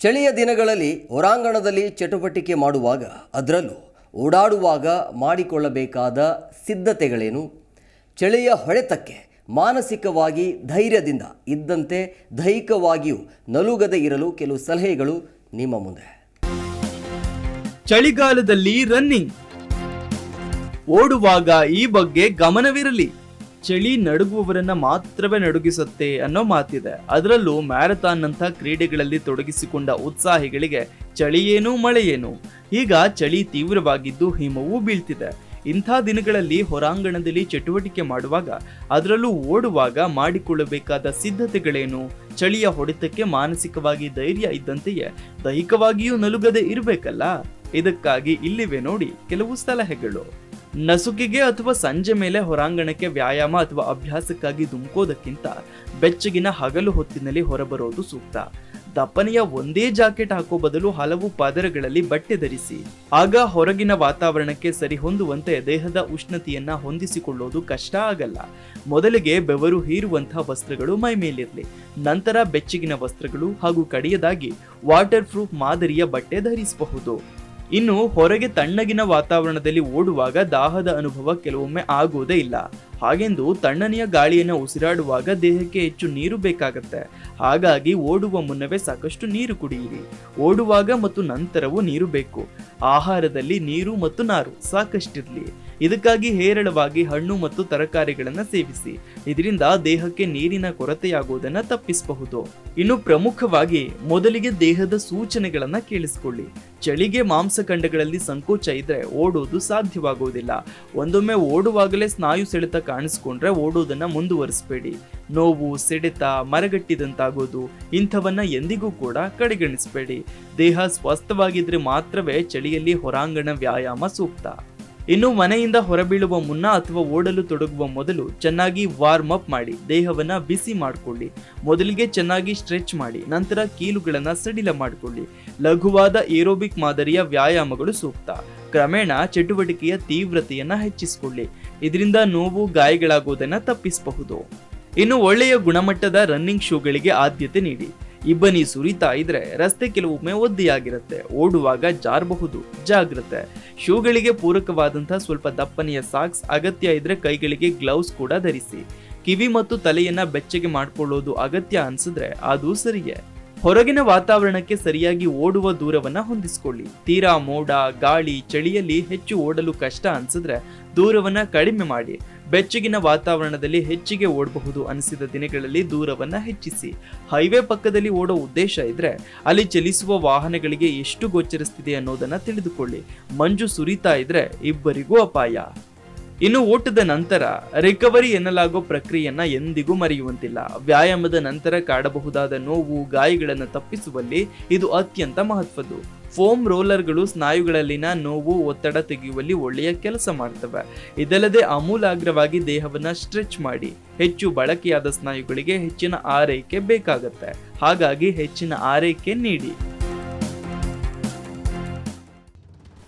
ಚಳಿಯ ದಿನಗಳಲ್ಲಿ ಹೊರಾಂಗಣದಲ್ಲಿ ಚಟುವಟಿಕೆ ಮಾಡುವಾಗ ಅದರಲ್ಲೂ ಓಡಾಡುವಾಗ ಮಾಡಿಕೊಳ್ಳಬೇಕಾದ ಸಿದ್ಧತೆಗಳೇನು? ಚಳಿಯ ಹೊಡೆತಕ್ಕೆ ಮಾನಸಿಕವಾಗಿ ಧೈರ್ಯದಿಂದ ಇದ್ದಂತೆ ದೈಹಿಕವಾಗಿಯೂ ನಲುಗದೆ ಇರಲು ಕೆಲವು ಸಲಹೆಗಳು ನಿಮ್ಮ ಮುಂದೆ. ಚಳಿಗಾಲದಲ್ಲಿ ರನ್ನಿಂಗ್ ಓಡುವಾಗ ಈ ಬಗ್ಗೆ ಗಮನವಿರಲಿ. ಚಳಿ ನಡುಗುವವರನ್ನ ಮಾತ್ರವೇ ನಡುಗಿಸುತ್ತೆ ಅನ್ನೋ ಮಾತಿದೆ. ಅದರಲ್ಲೂ ಮ್ಯಾರಥಾನ್ ಅಂತ ಕ್ರೀಡೆಗಳಲ್ಲಿ ತೊಡಗಿಸಿಕೊಂಡ ಉತ್ಸಾಹಿಗಳಿಗೆ ಚಳಿಯೇನು ಮಳೆಯೇನು. ಈಗ ಚಳಿ ತೀವ್ರವಾಗಿದ್ದು ಹಿಮವೂ ಬೀಳ್ತಿದೆ. ಇಂಥ ದಿನಗಳಲ್ಲಿ ಹೊರಾಂಗಣದಲ್ಲಿ ಚಟುವಟಿಕೆ ಮಾಡುವಾಗ ಅದರಲ್ಲೂ ಓಡುವಾಗ ಮಾಡಿಕೊಳ್ಳಬೇಕಾದ ಸಿದ್ಧತೆಗಳೇನು? ಚಳಿಯ ಹೊಡೆತಕ್ಕೆ ಮಾನಸಿಕವಾಗಿ ಧೈರ್ಯ ಇದ್ದಂತೆಯೇ ದೈಹಿಕವಾಗಿಯೂ ನಲುಗದೆ ಇರಬೇಕಲ್ಲ? ಇದಕ್ಕಾಗಿ ಇಲ್ಲಿವೆ ನೋಡಿ ಕೆಲವು ಸಲಹೆಗಳು. ನಸುಕಿಗೆ ಅಥವಾ ಸಂಜೆ ಮೇಲೆ ಹೊರಾಂಗಣಕ್ಕೆ ವ್ಯಾಯಾಮ ಅಥವಾ ಅಭ್ಯಾಸಕ್ಕಾಗಿ ಧುಮುಕೋದಕ್ಕಿಂತ ಬೆಚ್ಚಗಿನ ಹಗಲು ಹೊತ್ತಿನಲ್ಲಿ ಹೊರಬರೋದು ಸೂಕ್ತ. ದಪ್ಪನೆಯ ಒಂದೇ ಜಾಕೆಟ್ ಹಾಕೋ ಬದಲು ಹಲವು ಪದರಗಳಲ್ಲಿ ಬಟ್ಟೆ ಧರಿಸಿ. ಆಗ ಹೊರಗಿನ ವಾತಾವರಣಕ್ಕೆ ಸರಿಹೊಂದುವಂತೆ ದೇಹದ ಉಷ್ಣತೆಯನ್ನ ಹೊಂದಿಸಿಕೊಳ್ಳೋದು ಕಷ್ಟ ಆಗಲ್ಲ. ಮೊದಲಿಗೆ ಬೆವರು ಹೀರುವಂತಹ ವಸ್ತ್ರಗಳು ಮೈಮೇಲಿರಲಿ ನಂತರ ಬೆಚ್ಚಗಿನ ವಸ್ತ್ರಗಳು ಹಾಗೂ ಕಡೆಯದಾಗಿ ವಾಟರ್ ಪ್ರೂಫ್ ಮಾದರಿಯ ಬಟ್ಟೆ ಧರಿಸಬಹುದು. ಇನ್ನು ಹೊರಗೆ ತಣ್ಣಗಿನ ವಾತಾವರಣದಲ್ಲಿ ಓಡುವಾಗ ದಾಹದ ಅನುಭವ ಕೆಲವೊಮ್ಮೆ ಆಗುವುದೇ ಇಲ್ಲ. ಹಾಗೆಂದು ತಣ್ಣನೆಯ ಗಾಳಿಯನ್ನು ಉಸಿರಾಡುವಾಗ ದೇಹಕ್ಕೆ ಹೆಚ್ಚು ನೀರು ಬೇಕಾಗುತ್ತೆ. ಹಾಗಾಗಿ ಓಡುವ ಮುನ್ನವೇ ಸಾಕಷ್ಟು ನೀರು ಕುಡಿಯಿರಿ. ಓಡುವಾಗ ಮತ್ತು ನಂತರವೂ ನೀರು ಬೇಕು. ಆಹಾರದಲ್ಲಿ ನೀರು ಮತ್ತು ನಾರು ಸಾಕಷ್ಟಿರಲಿ. ಇದಕ್ಕಾಗಿ ಹೇರಳವಾಗಿ ಹಣ್ಣು ಮತ್ತು ತರಕಾರಿಗಳನ್ನು ಸೇವಿಸಿ. ಇದರಿಂದ ದೇಹಕ್ಕೆ ನೀರಿನ ಕೊರತೆಯಾಗುವುದನ್ನು ತಪ್ಪಿಸಬಹುದು. ಇನ್ನು ಪ್ರಮುಖವಾಗಿ ಮೊದಲಿಗೆ ದೇಹದ ಸೂಚನೆಗಳನ್ನು ಕೇಳಿಸಿಕೊಳ್ಳಿ. ಚಳಿಗೆ ಮಾಂಸಖಂಡಗಳಲ್ಲಿ ಸಂಕೋಚ ಇದ್ರೆ ಓಡೋದು ಸಾಧ್ಯವಾಗುವುದಿಲ್ಲ. ಒಂದೊಮ್ಮೆ ಓಡುವಾಗಲೇ ಸ್ನಾಯು ಸೆಳೆತ ಕಾಣಿಸ್ಕೊಂಡ್ರೆ ಓಡುವುದನ್ನು ಮುಂದುವರಿಸಬೇಡಿ. ನೋವು ಸೆಡೆತ ಮರಗಟ್ಟಿದಂತಾಗೋದು ಇಂಥವನ್ನ ಎಂದಿಗೂ ಕೂಡ ಕಡೆಗಣಿಸಬೇಡಿ. ದೇಹ ಸ್ವಸ್ಥವಾಗಿದ್ರೆ ಮಾತ್ರವೇ ಚಳಿಯಲ್ಲಿ ಹೊರಾಂಗಣ ವ್ಯಾಯಾಮ ಸೂಕ್ತ. ಇನ್ನು ಮನೆಯಿಂದ ಹೊರಬೀಳುವ ಮುನ್ನ ಅಥವಾ ಓಡಲು ತೊಡಗುವ ಮೊದಲು ಚೆನ್ನಾಗಿ ವಾರ್ಮ್ ಅಪ್ ಮಾಡಿ, ದೇಹವನ್ನ ಬಿಸಿ ಮಾಡಿಕೊಳ್ಳಿ. ಮೊದಲಿಗೆ ಚೆನ್ನಾಗಿ ಸ್ಟ್ರೆಚ್ ಮಾಡಿ, ನಂತರ ಕೀಲುಗಳನ್ನ ಸಡಿಲ ಮಾಡಿಕೊಳ್ಳಿ. ಲಘುವಾದ ಏರೋಬಿಕ್ ಮಾದರಿಯ ವ್ಯಾಯಾಮಗಳು ಸೂಕ್ತ. ಕ್ರಮೇಣ ಚಟುವಟಿಕೆಯ ತೀವ್ರತೆಯನ್ನ ಹೆಚ್ಚಿಸಿಕೊಳ್ಳಿ. ಇದರಿಂದ ನೋವು ಗಾಯಗಳಾಗುವುದನ್ನು ತಪ್ಪಿಸಬಹುದು. ಇನ್ನು ಒಳ್ಳೆಯ ಗುಣಮಟ್ಟದ ರನ್ನಿಂಗ್ ಶೂಗಳಿಗೆ ಆದ್ಯತೆ ನೀಡಿ. ಇಬ್ಬನಿ ಸುರಿತಾ ಇದ್ರೆ ರಸ್ತೆ ಕೆಲವೊಮ್ಮೆ ಒದ್ದೆಯಾಗಿರುತ್ತೆ ಓಡುವಾಗ ಜಾರಬಹುದು. ಜಾಗ್ರತೆ. ಶೂಗಳಿಗೆ ಪೂರಕವಾದಂತಹ ಸ್ವಲ್ಪ ದಪ್ಪನೆಯ ಸಾಕ್ಸ್ ಅಗತ್ಯ ಇದ್ರೆ ಕೈಗಳಿಗೆ ಗ್ಲೌಸ್ ಕೂಡ ಧರಿಸಿ. ಕಿವಿ ಮತ್ತು ತಲೆಯನ್ನ ಬೆಚ್ಚಗೆ ಮಾಡಿಕೊಳ್ಳೋದು ಅಗತ್ಯ ಅನ್ಸಿದ್ರೆ ಅದು ಸರಿಯೇ. ಹೊರಗಿನ ವಾತಾವರಣಕ್ಕೆ ಸರಿಯಾಗಿ ಓಡುವ ದೂರವನ್ನ ಹೊಂದಿಸಿಕೊಳ್ಳಿ. ತೀರಾ ಮೋಡ, ಗಾಳಿ, ಚಳಿಯಲ್ಲಿ ಹೆಚ್ಚು ಓಡಲು ಕಷ್ಟ ಅನ್ಸಿದ್ರೆ ದೂರವನ್ನ ಕಡಿಮೆ ಮಾಡಿ. ಬೆಚ್ಚಗಿನ ವಾತಾವರಣದಲ್ಲಿ ಹೆಚ್ಚಿಗೆ ಓಡಬಹುದು ಅನಿಸಿದ ದಿನಗಳಲ್ಲಿ ದೂರವನ್ನ ಹೆಚ್ಚಿಸಿ. ಹೈವೇ ಪಕ್ಕದಲ್ಲಿ ಓಡೋ ಉದ್ದೇಶ ಇದ್ರೆ ಅಲ್ಲಿ ಚಲಿಸುವ ವಾಹನಗಳಿಗೆ ಎಷ್ಟು ಗೋಚರಿಸ್ತಿದೆ ಅನ್ನೋದನ್ನ ತಿಳಿದುಕೊಳ್ಳಿ. ಮಂಜು ಸುರಿತಾ ಇದ್ರೆ ಇಬ್ಬರಿಗೂ ಅಪಾಯ. ಇನ್ನು ಓಟದ ನಂತರ ರಿಕವರಿ ಎನ್ನಲಾಗೋ ಪ್ರಕ್ರಿಯೆಯನ್ನು ಎಂದಿಗೂ ಮರೆಯುವಂತಿಲ್ಲ. ವ್ಯಾಯಾಮದ ನಂತರ ಕಾಡಬಹುದಾದ ನೋವು, ಗಾಯಗಳನ್ನು ತಪ್ಪಿಸುವಲ್ಲಿ ಇದು ಅತ್ಯಂತ ಮಹತ್ವದ್ದು. ಫೋಮ್ ರೋಲರ್ಗಳು ಸ್ನಾಯುಗಳಲ್ಲಿನ ನೋವು, ಒತ್ತಡ ತೆಗೆಯುವಲ್ಲಿ ಒಳ್ಳೆಯ ಕೆಲಸ ಮಾಡ್ತವೆ. ಇದಲ್ಲದೆ ಅಮೂಲಾಗ್ರವಾಗಿ ದೇಹವನ್ನ ಸ್ಟ್ರೆಚ್ ಮಾಡಿ, ಹೆಚ್ಚು ಬಳಕೆಯಾದ ಸ್ನಾಯುಗಳಿಗೆ ಹೆಚ್ಚಿನ ಆರೈಕೆ ಬೇಕಾಗುತ್ತೆ. ಹಾಗಾಗಿ ಹೆಚ್ಚಿನ ಆರೈಕೆ ನೀಡಿ.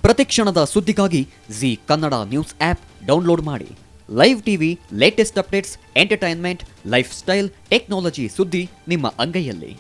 ಪ್ರತಿಕ್ಷಣದ ಸುದ್ದಿಗಾಗಿ Zee Kannada news app download ಮಾಡಿ. Live TV latest updates entertainment lifestyle technology ಸುದ್ದಿ ನಿಮ್ಮ ಅಂಗೈಯಲ್ಲಿ.